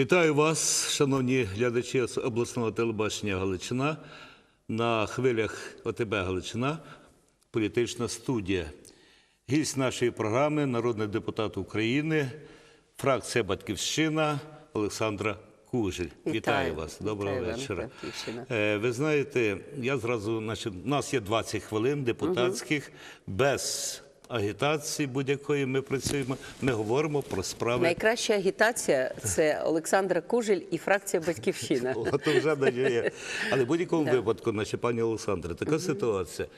Вітаю вас, шановні глядачі обласного телебачення Галичина. На хвилях ОТБ Галичина політична студія. Гість нашої програми народний депутат України, фракція Батьківщина Олександра Кужель. Вітаю, Вітаю. вас. Доброго Вітаю, вечора. Е, Ви знаєте, я зразу, значить, у нас є 20 хвилин депутатських, без агітації будь-якої ми працюємо. Ми говоримо про справи Найкраща агітація це Олександра Кужель і фракція Батьківщина. От вже надія. Але в будь-якому випадку, наші пані Олександре, така ситуація.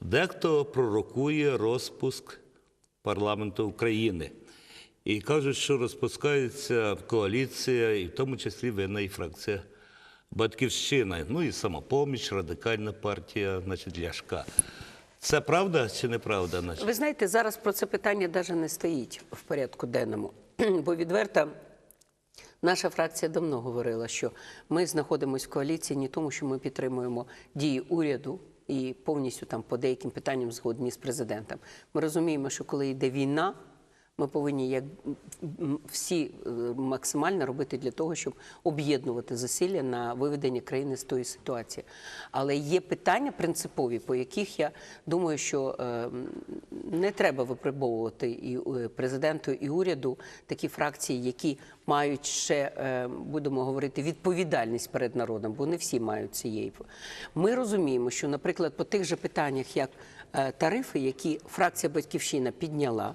Дехто пророкує розпуск парламенту України. І кажуть, що розпускається коаліція, і в тому числі винна і фракція Батьківщина, ну і самопоміч, радикальна партія, значить, Ляшка. Це правда чи неправда? Наче? Ви знаєте, зараз про це питання навіть не стоїть в порядку денному, бо відверто. Наша фракція давно говорила, що ми знаходимося в коаліції не тому, що ми підтримуємо дії уряду і повністю там по деяким питанням згодні з президентом. Ми розуміємо, що коли йде війна, ми повинні як всі е, максимально робити для того, щоб об'єднувати зусилля на виведення країни з тої ситуації. Але є питання принципові, по яких я думаю, що е, не треба випробовувати і е, президенту, і уряду такі фракції, які мають ще, будемо говорити, відповідальність перед народом, бо не всі мають цієї. Ми розуміємо, що, наприклад, по тих же питаннях, як тарифи, які фракція Батьківщина підняла.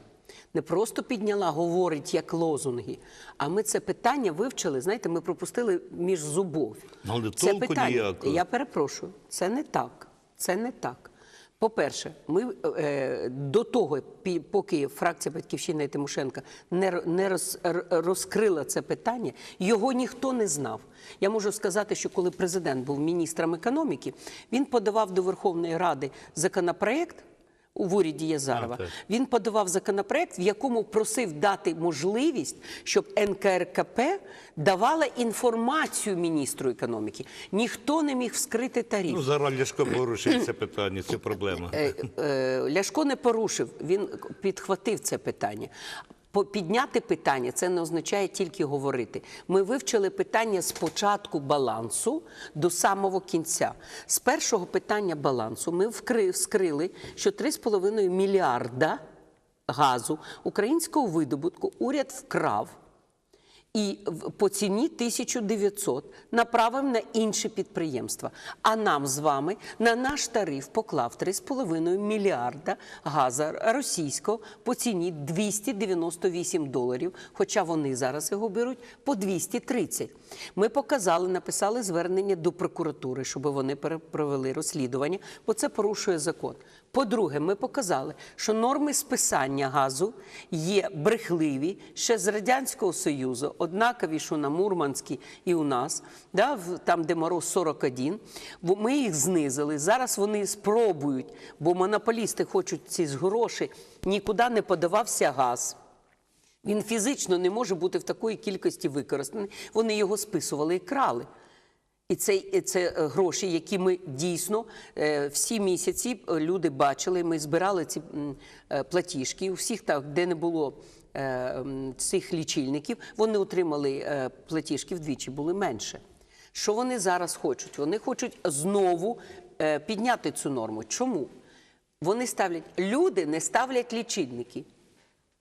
Не просто підняла, говорить як лозунги. А ми це питання вивчили. Знаєте, ми пропустили між зубов. Але це толку ніякого. Я перепрошую, це не так. Це не так. По-перше, ми е, до того, поки фракція Батьківщина і Тимошенка не, не роз, розкрила це питання, його ніхто не знав. Я можу сказати, що коли президент був міністром економіки, він подавав до Верховної Ради законопроект. В уряді Язарова А, він подавав законопроект, в якому просив дати можливість, щоб НКРКП давала інформацію міністру економіки. Ніхто не міг вскрити тариф. Ну, зараз Ляшко порушив це питання, цю проблему. Е, е, Ляшко не порушив, він підхватив це питання. Підняти питання це не означає тільки говорити. Ми вивчили питання з початку балансу до самого кінця. З першого питання балансу ми вскрили, що 3,5 мільярда газу українського видобутку уряд вкрав і по ціні 1900 направив на інші підприємства. А нам з вами на наш тариф поклав 3,5 мільярда газу російського по ціні 298 доларів, хоча вони зараз його беруть по 230. Ми показали, написали звернення до прокуратури, щоб вони провели розслідування, бо це порушує закон. По-друге, ми показали, що норми списання газу є брехливі ще з Радянського Союзу, однакові, що на Мурманській і у нас, да, там, де мороз 41. Бо ми їх знизили. Зараз вони спробують, бо монополісти хочуть ці гроші, нікуди не подавався газ. Він фізично не може бути в такої кількості використаний. Вони його списували і крали. І це, і це е, гроші, які ми дійсно е, всі місяці е, люди бачили. Ми збирали ці платіжки. У всіх так, де не було цих лічильників, вони отримали платіжки вдвічі, були менше. Що вони зараз хочуть? Вони хочуть знову підняти цю норму. Чому? Вони ставлять люди не ставлять лічильники.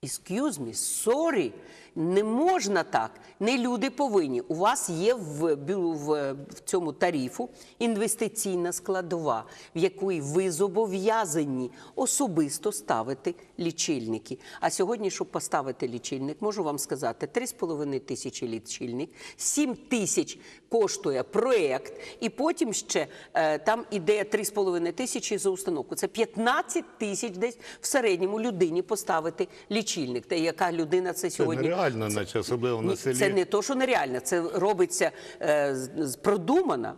Excuse me, sorry, не можна так. Не люди повинні. У вас є в, в, в цьому тарифу інвестиційна складова, в якій ви зобов'язані особисто ставити лічильники. А сьогодні, щоб поставити лічильник, можу вам сказати, 3,5 тисячі лічильник, 7 тисяч коштує проєкт, і потім ще е, там іде 3,5 тисячі за установку. Це 15 тисяч десь в середньому людині поставити лічильник. Та яка людина це Це сьогодні? Нереально, наче, особливо на селі. Це не то, що нереально, це робиться е, продумано.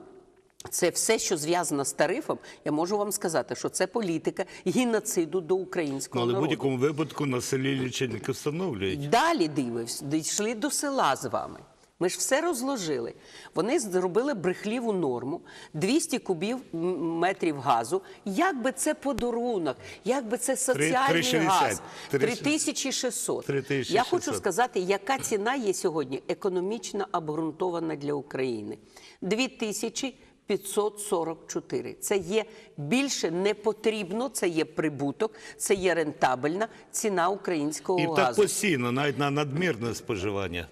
Це все, що зв'язано з тарифом, я можу вам сказати, що це політика геноциду до українського але в будь-якому випадку на селі лічильники встановлюють. Далі дивився, дійшли до села з вами. Ми ж все розложили. Вони зробили брехліву норму 200 кубів метрів газу. Як би це подарунок, як би це соціальний 3,60. газ? 3,60. 3600. 3600. Я хочу сказати, яка ціна є сьогодні економічно обґрунтована для України. 2544. Це є більше не потрібно, це є прибуток, це є рентабельна ціна українського І так газу. постійно, навіть на надмірне споживання.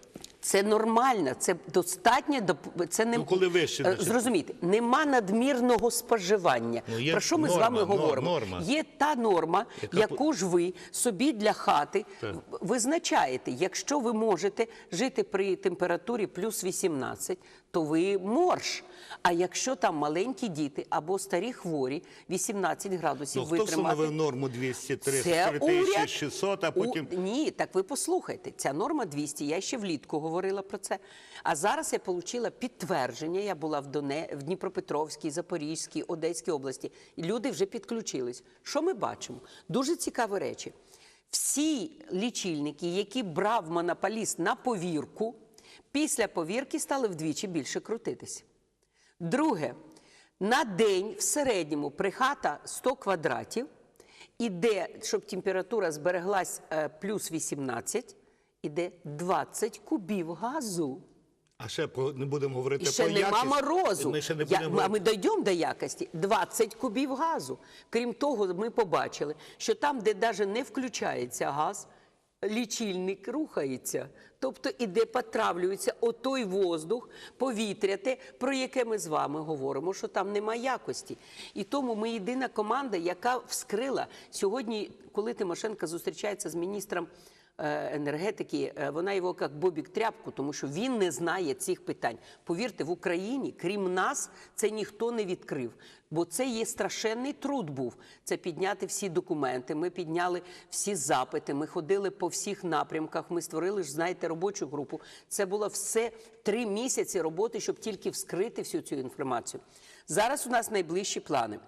Це нормально, це достатньо це не Ну, коли вище, Е, значить. зрозумійте, нема надмірного споживання. Ну, є Про що ми з вами говоримо? норма. Є та норма, Яка яку ж ви собі для хати Так. визначаєте. Якщо ви можете жити при температурі плюс 18, то ви морж. А якщо там маленькі діти або старі хворі, 18 градусів Ну, хто встановив норму 200, Це 300, 600, а потім... У... Ні, так ви послухайте. Ця норма 200, я ще влітку говорила про це. А зараз я отримала підтвердження. Я була в, Доне... в Дніпропетровській, Запорізькій, Одеській області. І люди вже підключились. Що ми бачимо? Дуже цікаві речі. Всі лічильники, які брав монополіст на повірку, після повірки стали вдвічі більше крутитися. Друге, на день в середньому прихата 100 квадратів, іде, щоб температура збереглась е, плюс 18, іде 20 кубів газу. А ще про- не будемо говорити І ще про нема якість. морозу. Ми ще не Я- будемо а ми дійдемо до якості 20 кубів газу. Крім того, ми побачили, що там, де навіть не включається газ, лічильник рухається. Тобто іде потравлюється отой воздух, повітря, те, про яке ми з вами говоримо, що там нема якості. І тому ми єдина команда, яка вскрила сьогодні, коли Тимошенко зустрічається з міністром енергетики, е, вона його як Бобік тряпку, тому що він не знає цих питань. Повірте, в Україні, крім нас, це ніхто не відкрив. Бо це є страшенний труд був. Це підняти всі документи. Ми підняли всі запити. Ми ходили по всіх напрямках. Ми створили ж, знаєте, робочу групу. Це було все три місяці роботи, щоб тільки вскрити всю цю інформацію. Зараз у нас найближчі плани.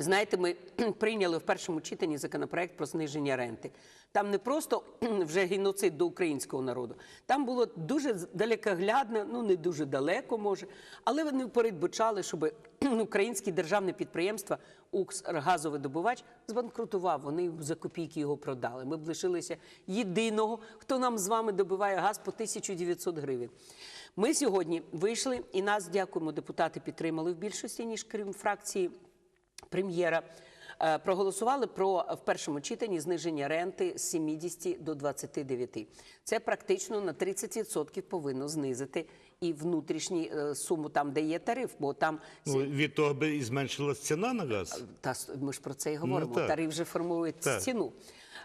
Знаєте, ми прийняли в першому читанні законопроект про зниження ренти. Там не просто вже геноцид до українського народу, там було дуже далекоглядно, ну не дуже далеко може, але вони передбачали, щоб українське державне підприємство «Укргазовидобувач» збанкрутував. Вони за копійки його продали. Ми б лишилися єдиного, хто нам з вами добиває газ по 1900 гривень. Ми сьогодні вийшли і нас, дякуємо, депутати підтримали в більшості, ніж крім фракції прем'єра. е, Проголосували про в першому читанні зниження ренти з 70 до 29. Це практично на 30% повинно знизити і внутрішню е, суму там, де є тариф, бо там Ну, від того би і зменшилась ціна на газ. та ми ж про це і говоримо. Ну, Тариф вже формує Так. ціну.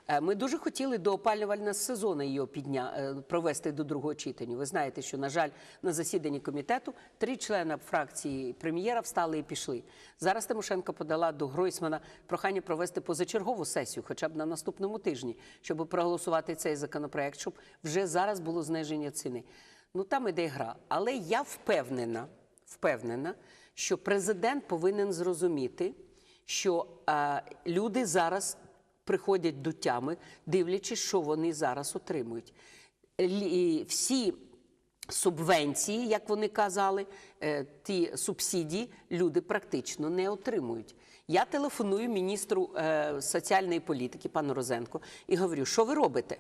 Е, Ми дуже хотіли до опалювального сезону її підня... е, провести до другого читання. Ви знаєте, що, на жаль, на засіданні комітету три члени фракції прем'єра встали і пішли. Зараз Тимошенко подала до Гройсмана прохання провести позачергову сесію, хоча б на наступному тижні, щоб проголосувати цей законопроект, щоб вже зараз було зниження ціни. Ну там іде гра. Але я впевнена, впевнена, що президент повинен зрозуміти, що е, люди зараз приходять до тями, дивлячись, що вони зараз отримують. Всі субвенції, як вони казали, е, ті субсидії люди практично не отримують. Я телефоную міністру е, соціальної політики, пану Розенко, і говорю, що ви робите?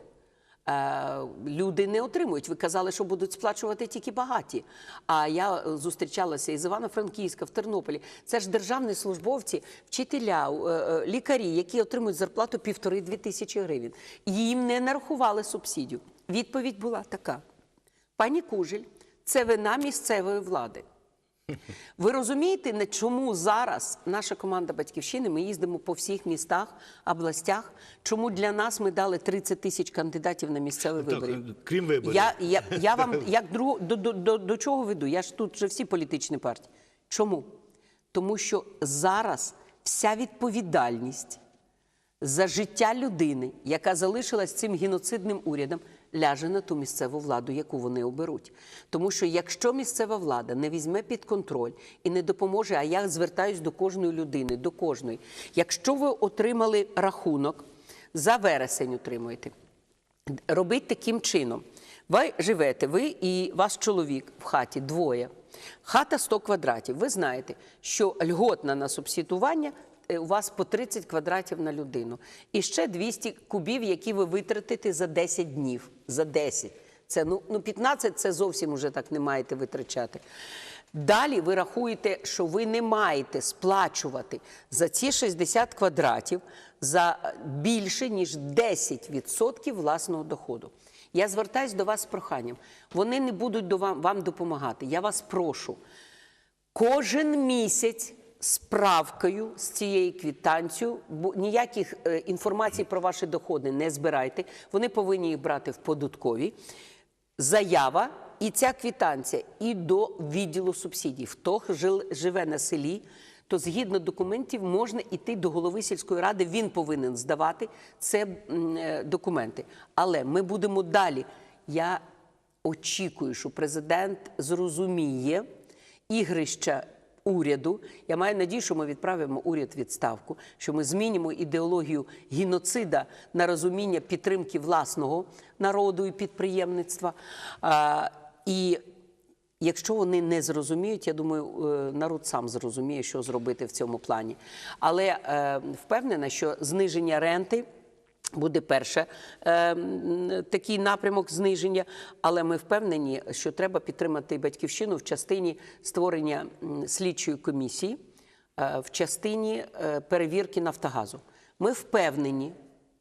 Е, люди не отримують. Ви казали, що будуть сплачувати тільки багаті. А я е, зустрічалася із Івано-Франківська в Тернополі. Це ж державні службовці, вчителя, е, лікарі, які отримують зарплату півтори-дві тисячі гривень. Їм не нарахували субсидію. Відповідь була така: пані Кужель, це вина місцевої влади. Ви розумієте, на чому зараз наша команда батьківщини? Ми їздимо по всіх містах, областях. Чому для нас ми дали 30 тисяч кандидатів на місцеві вибори? Так, крім виборів. Я, я, я вам як друг, до, до, до, до чого веду? Я ж тут вже всі політичні партії. Чому? Тому що зараз вся відповідальність за життя людини, яка залишилась цим геноцидним урядом, ляже на ту місцеву владу, яку вони оберуть. Тому що якщо місцева влада не візьме під контроль і не допоможе, а я звертаюсь до кожної людини, до кожної, якщо ви отримали рахунок, за вересень отримуєте, робить таким чином. Ви живете, ви і ваш чоловік в хаті двоє. Хата 100 квадратів. Ви знаєте, що льготна на субсидування е, у вас по 30 квадратів на людину. І ще 200 кубів, які ви витратите за 10 днів. За 10. Це ну, ну 15 це зовсім уже так не маєте витрачати. Далі ви рахуєте, що ви не маєте сплачувати за ці 60 квадратів за е, більше ніж 10% власного доходу. Я звертаюсь до вас з проханням. Вони не будуть до вам, вам допомагати. Я вас прошу. Кожен місяць справкою з цією квітанцією, бо ніяких е, інформацій про ваші доходи не збирайте. Вони повинні їх брати в податкові. Заява і ця квітанція і до відділу субсидій. Хто живе на селі, то згідно документів можна йти до голови сільської ради. Він повинен здавати це е, документи. Але ми будемо далі. Я очікую, що президент зрозуміє ігрища уряду. Я маю надію, що ми відправимо уряд відставку, що ми змінимо ідеологію геноцида на розуміння підтримки власного народу і підприємництва. І Якщо вони не зрозуміють, я думаю, е, народ сам зрозуміє, що зробити в цьому плані. Але е, впевнена, що зниження ренти. Буде перше е, такий напрямок зниження, але ми впевнені, що треба підтримати батьківщину в частині створення слідчої комісії, е, в частині е, перевірки Нафтогазу. Ми впевнені,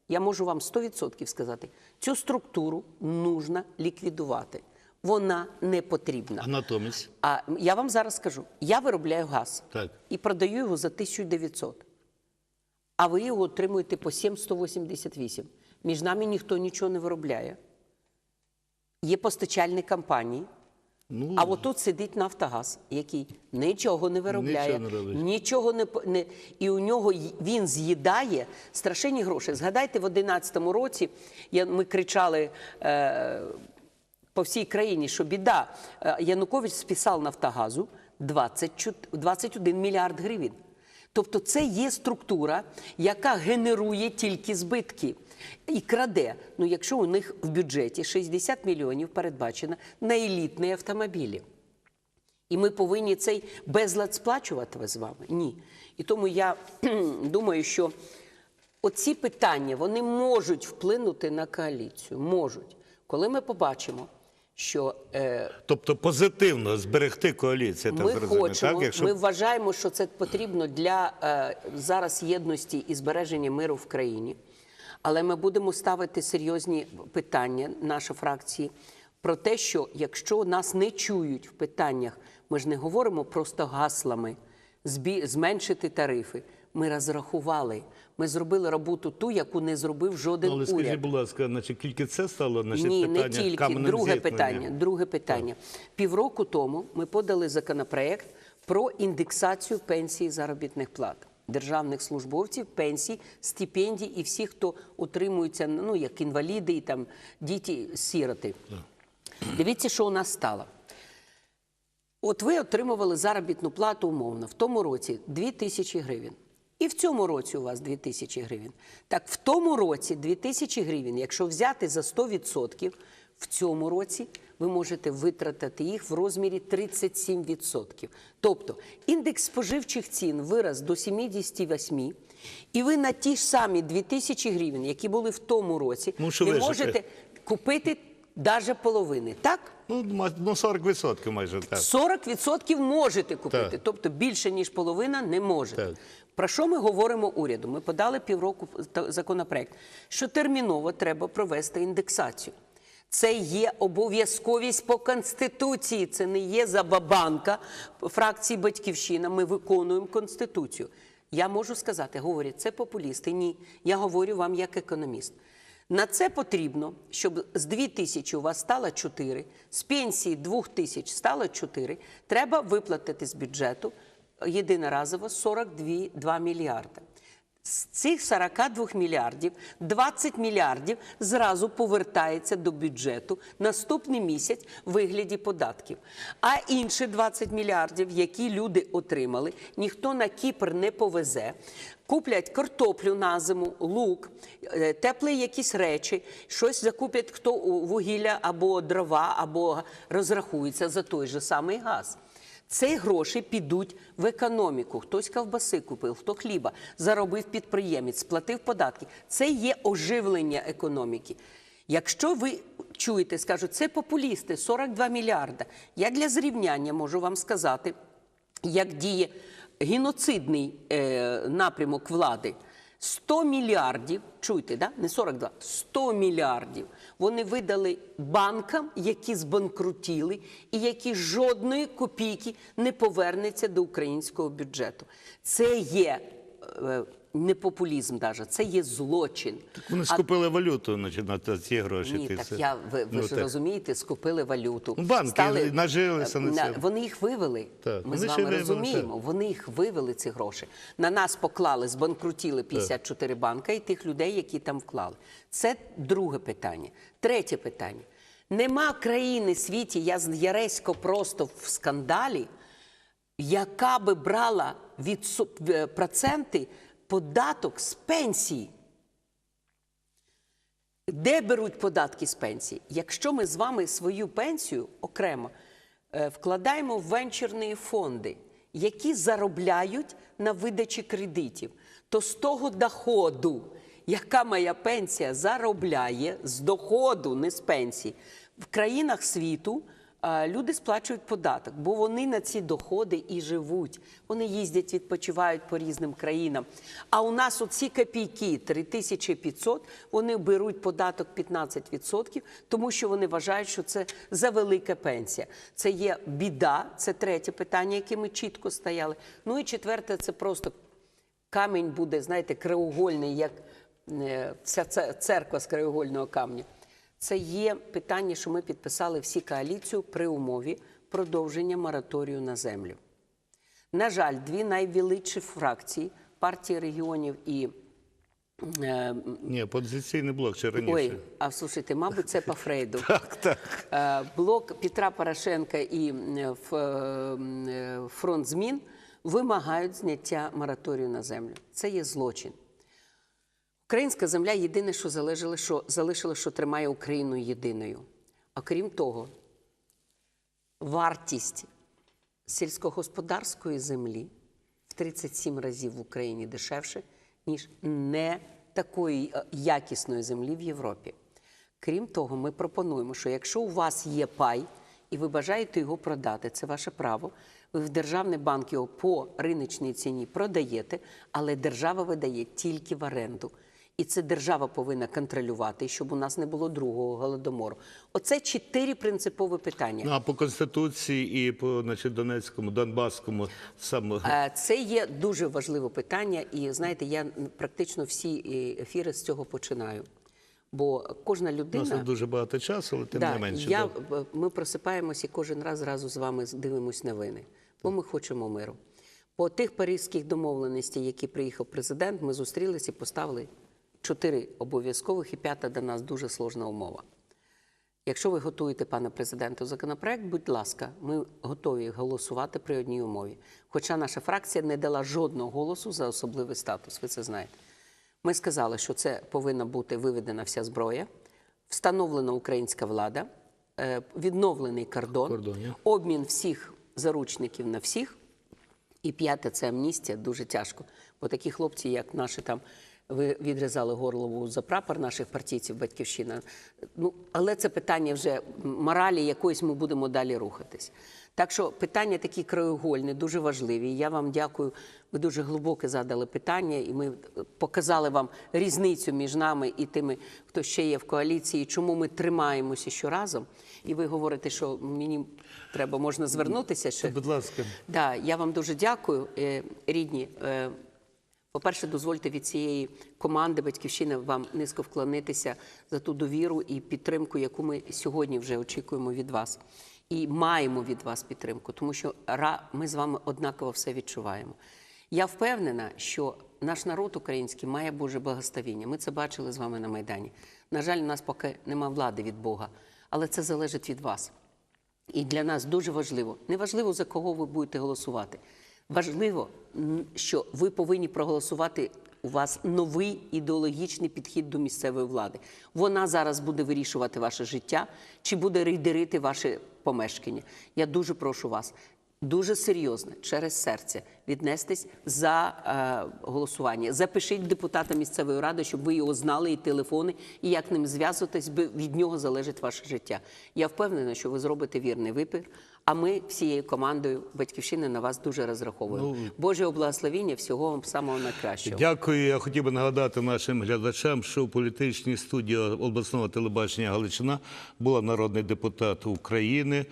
я можу вам 100% сказати, цю структуру нужно ліквідувати. Вона не потрібна. А натомість? А я вам зараз скажу: я виробляю газ Так. і продаю його за 1900, а ви його отримуєте по 7,188. Між нами ніхто нічого не виробляє. Є постачальні компанії. Ну, А отут сидить Нафтогаз, який нічого не виробляє, Нічого не нічого не, не і у нього він з'їдає страшенні гроші. Згадайте, в 11-му році я, ми кричали е, по всій країні, що біда. Е, Янукович списав Нафтогазу 20, 21 мільярд гривень. Тобто це є структура, яка генерує тільки збитки і краде. Ну, якщо у них в бюджеті 60 мільйонів передбачено на елітні автомобілі. І ми повинні цей безлад сплачувати з вами? Ні. І тому я думаю, що оці питання вони можуть вплинути на коаліцію. Можуть. Коли ми побачимо, що е, Тобто позитивно зберегти коаліцію, так ми зрозуміти, хочемо, так? Якщо ми вважаємо, що це потрібно для е, зараз єдності і збереження миру в країні. Але ми будемо ставити серйозні питання, наша фракції, про те, що якщо нас не чують в питаннях, ми ж не говоримо просто гаслами збі- зменшити тарифи. Ми розрахували, ми зробили роботу ту, яку не зробив жоден але уряд. скажіть, будь ласка, значить, тільки це стало значить, Ні, питання не тільки. Друге питання. Друге питання. Півроку тому ми подали законопроект про індексацію пенсії заробітних плат державних службовців, пенсій, стипендій і всіх, хто утримується, ну як інваліди і там діти сіроти. Дивіться, що у нас стало. От ви отримували заробітну плату умовно в тому році 2 тисячі гривень. І в цьому році у вас 2 тисячі гривень. Так в тому році 2 тисячі гривень, якщо взяти за 100%, в цьому році ви можете витратити їх в розмірі 37%. Тобто індекс споживчих цін вираз до 78, і ви на ті ж самі 2 тисячі гривень, які були в тому році, вижити? можете купити навіть половини. Так? Ну, ну 40% майже так. 40% можете купити, Так. тобто більше ніж половина не можете. Так. Про що ми говоримо уряду? Ми подали півроку законопроект, що терміново треба провести індексацію. Це є обов'язковість по конституції. Це не є забабанка фракції Батьківщина. Ми виконуємо конституцію. Я можу сказати, говорять, це популісти. Ні, я говорю вам як економіст. На це потрібно, щоб з 2 тисячі у вас стало 4, з пенсії 2 тисяч стало 4, треба виплатити з бюджету єдиноразово 42 2 мільярди. З цих 42 мільярдів 20 мільярдів зразу повертається до бюджету наступний місяць в вигляді податків. А інші 20 мільярдів, які люди отримали, ніхто на Кіпр не повезе. Куплять картоплю на зиму, лук, е, теплі якісь речі, щось закупять хто вугілля або дрова, або розрахується за той же самий газ. Ці гроші підуть в економіку. Хтось ковбаси купив, хто хліба, заробив підприємець, сплатив податки. Це є оживлення економіки. Якщо ви чуєте, скажуть, це популісти, 42 мільярда. Я для зрівняння можу вам сказати, як діє геноцидний е, напрямок влади. 100 мільярдів, чуйте, да? не 42, 100 мільярдів вони видали банкам, які збанкрутіли і які жодної копійки не повернеться до українського бюджету. Це є е, не популізм, даже, це є злочин. Вони скупили валюту значить, на ці гроші. Ні, ти так все. я ви, ви Ну, ж так. розумієте, скупили валюту. Ну, банки нажилися на на- цьому. Вони їх вивели. Так, Ми з вони ще вами вивели, розуміємо. Вони їх вивели ці гроші. На нас поклали, збанкрутіли 54 банка і тих людей, які там вклали. Це друге питання. Третє питання. Нема країни в світі, я з Яресько просто в скандалі, яка би брала від е, проценти податок з пенсії. Де беруть податки з пенсії? Якщо ми з вами свою пенсію окремо е, вкладаємо в венчурні фонди, які заробляють на видачі кредитів, то з того доходу, яка моя пенсія заробляє з доходу, не з пенсії, в країнах світу люди сплачують податок, бо вони на ці доходи і живуть. Вони їздять, відпочивають по різним країнам. А у нас оці копійки 3500, вони беруть податок 15%, тому що вони вважають, що це за велика пенсія. Це є біда, це третє питання, яке ми чітко стояли. Ну і четверте, це просто камінь буде, знаєте, краєугольний, як е, вся це- церква з краєугольного камня. Це є питання, що ми підписали всі коаліцію при умові продовження мораторію на землю. На жаль, дві найвеличші фракції партії регіонів і е, Ні, позиційний блок ще раніше. ой, а слушайте, мабуть, це по Фрейду. Так, так. Е, Блок Петра Порошенка і Ф- е, фронт змін вимагають зняття мораторію на землю. Це є злочин. Українська земля єдине, що залишило, що залишило, що тримає Україну єдиною. Окрім того, вартість сільськогосподарської землі в 37 разів в Україні дешевше, ніж не такої е, якісної землі в Європі. Крім того, ми пропонуємо, що якщо у вас є пай і ви бажаєте його продати, це ваше право. Ви в державний банк його по риночній ціні продаєте, але держава видає тільки в оренду. І це держава повинна контролювати, щоб у нас не було другого голодомору. Оце чотири принципові питання. Ну, а по Конституції і по значить, Донецькому, Донбаському саме. Е, Це є дуже важливе питання, і знаєте, я практично всі е, ефіри з цього починаю. Бо кожна У нас людина. дуже багато часу, але тим Да, не менше. я, да. ми просипаємося і кожен раз зразу з вами дивимось новини, бо ми хочемо миру. По тих паризьких домовленостей, які приїхав президент, ми зустрілися і поставили чотири обов'язкових і п'ята для нас дуже сложна умова. Якщо ви готуєте, пане президенту, законопроект, будь ласка, ми готові голосувати при одній умові. Хоча наша фракція не дала жодного голосу за особливий статус, ви це знаєте. Ми сказали, що це повинна бути виведена вся зброя, встановлена українська влада, е, відновлений кордон, Кордон, обмін всіх заручників на всіх. І п'яте це амністія, дуже тяжко. Бо такі хлопці, як наші там, ви відрізали горлову за прапор наших партійців, батьківщина. Ну, але це питання вже моралі якоїсь ми будемо далі рухатись. Так що питання такі краєугольні, дуже важливі. Я вам дякую. Ви дуже глибоке задали питання, і ми показали вам різницю між нами і тими, хто ще є в коаліції, чому ми тримаємося щоразом. І ви говорите, що мені треба можна звернутися ще. Будь ласка. Да, я вам дуже дякую, е, рідні. По-перше, дозвольте від цієї команди Батьківщини вам низько вклонитися за ту довіру і підтримку, яку ми сьогодні вже очікуємо від вас. І маємо від вас підтримку, тому що ми з вами однаково все відчуваємо. Я впевнена, що наш народ український має Боже благословіння. Ми це бачили з вами на Майдані. На жаль, у нас поки нема влади від Бога, але це залежить від вас. І для нас дуже важливо, не важливо, за кого ви будете голосувати. Важливо, що ви повинні проголосувати. У вас новий ідеологічний підхід до місцевої влади. Вона зараз буде вирішувати ваше життя чи буде рейдерити ваше помешкання. Я дуже прошу вас дуже серйозно через серце віднестись за е, голосування. Запишіть депутата місцевої ради, щоб ви його знали, і телефони, і як ним зв'язуватись, бо від нього залежить ваше життя. Я впевнена, що ви зробите вірний вибір. А ми всією командою батьківщини на вас дуже розраховуємо. Божого благословіння, всього вам самого найкращого. Дякую. Я хотів би нагадати нашим глядачам, що в політичній студії обласного телебачення Галичина була народний депутат України.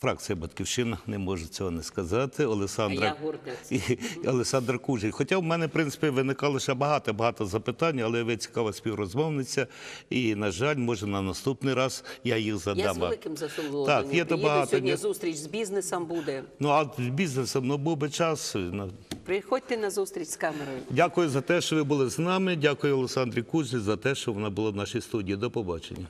Фракція Батьківщина не може цього не сказати. Олександра А я горда і Олександр Кужель. Хоча в мене, в принципі, виникало ще багато багато запитань, але ви цікава співрозмовниця. І, на жаль, може на наступний раз я їх задам. Я з великим. Так, є то приїду. багато. Сьогодні зустріч з бізнесом буде. Ну а з бізнесом ну, був би час. Приходьте на зустріч з камерою. Дякую за те, що ви були з нами. Дякую Олександрі Кузі за те, що вона була в нашій студії. До побачення.